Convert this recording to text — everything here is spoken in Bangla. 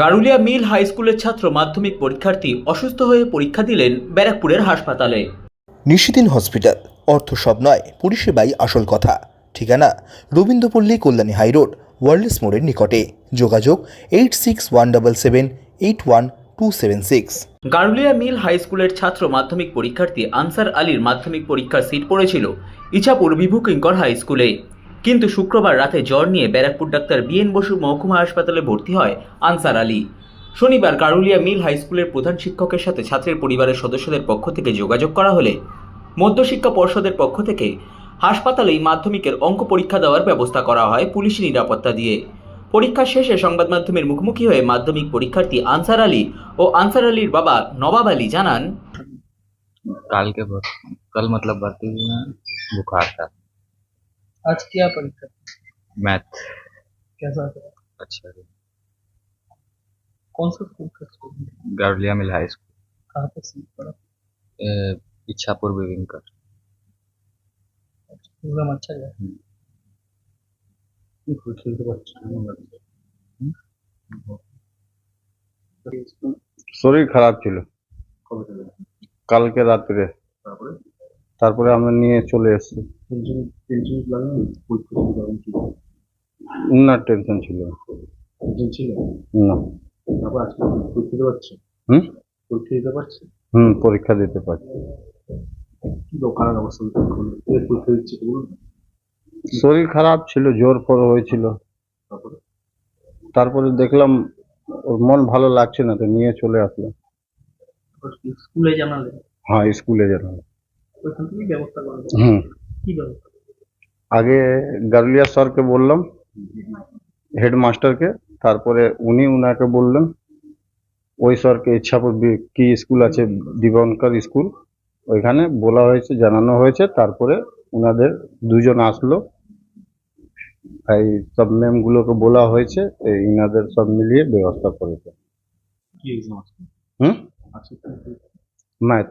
গারুলিয়া মিল হাই স্কুলের ছাত্র মাধ্যমিক পরীক্ষার্থী অসুস্থ হয়ে পরীক্ষা দিলেন ব্যারাকপুরের হাসপাতালে। নিশিদিন হসপিটাল অর্থ সব নয় পরিষেবাই আসল কথা। ঠিকানা রবীন্দ্রপল্লী কল্যাণী হাইরোড ওয়ার্ল্ডস মোড়ের নিকটে। যোগাযোগ eight six one double seven eight one two seven six. Garulia mill high স্কুলের ছাত্র মাধ্যমিক পরীক্ষার্থী আনসার আলীর মাধ্যমিক পরীক্ষার সিট পড়েছিল ইছাপুর বিভু কিঙ্কর হাই স্কুলে। কিন্তু শুক্রবার রাতে জ্বর নিয়ে ব্যারাকপুর ডাক্তার বিএন বসু মহকুমা হাসপাতালে ভর্তি হয় আনসার আলী। শনিবার কারুলিয়া মিল হাই স্কুলের প্রধান শিক্ষকের সাথে ছাত্রের পরিবারের সদস্যদের পক্ষ থেকে যোগাযোগ করা হলে মধ্যশিক্ষা পর্ষদের পক্ষ থেকে হাসপাতালেই মাধ্যমিকের অঙ্ক পরীক্ষা দেওয়ার ব্যবস্থা করা হয় পুলিশি নিরাপত্তা দিয়ে। পরীক্ষা শেষে সংবাদ মাধ্যমের মুখোমুখি হয়ে মাধ্যমিক পরীক্ষার্থী আনসার আলী ও আনসার আলীর বাবা নবাব আলী জানান, কালকে কাল মতলব ভর্তি বুখার था आज क्या परीक्षा थी? मैथ कैसा था अच्छा है। कौन सा स्कूल का स्कूल है? गारुलिया मिल हाई स्कूल कहाँ पे सीट पड़ा ए, इच्छापुर विविंकर एग्जाम अच्छा गया শরীর খারাপ ছিল কালকে রাত্রে তারপরে আমরা নিয়ে চলে এসেছি না? টেনশন ছিল। না হুম? হুম পরীক্ষা দিতে পারছি। শরীর খারাপ ছিল জোর পর হয়েছিল। তারপরে? দেখলাম ওর মন ভালো লাগছে না তো নিয়ে চলে আসলাম। স্কুলে জানালে? হ্যাঁ স্কুলে যেতাম ওইখান থেকে ব্যবস্থা করা হুম। কি ব্যবস্থা আগে গারুলিয়া স্যারকে বললাম হেডমাস্টারকে তারপরে উনি উনাকে বললেন ওই স্যারকে ইচ্ছাপুর বি- কি স্কুল আছে দিবঙ্কর স্কুল ওইখানে বলা হয়েছে জানানো হয়েছে তারপরে উনাদের দুজন আসলো। এই সব ম্যামগুলোকে বলা হয়েছে ইনাদের সব মিলিয়ে ব্যবস্থা করেছে। হুম? ম্যাথ।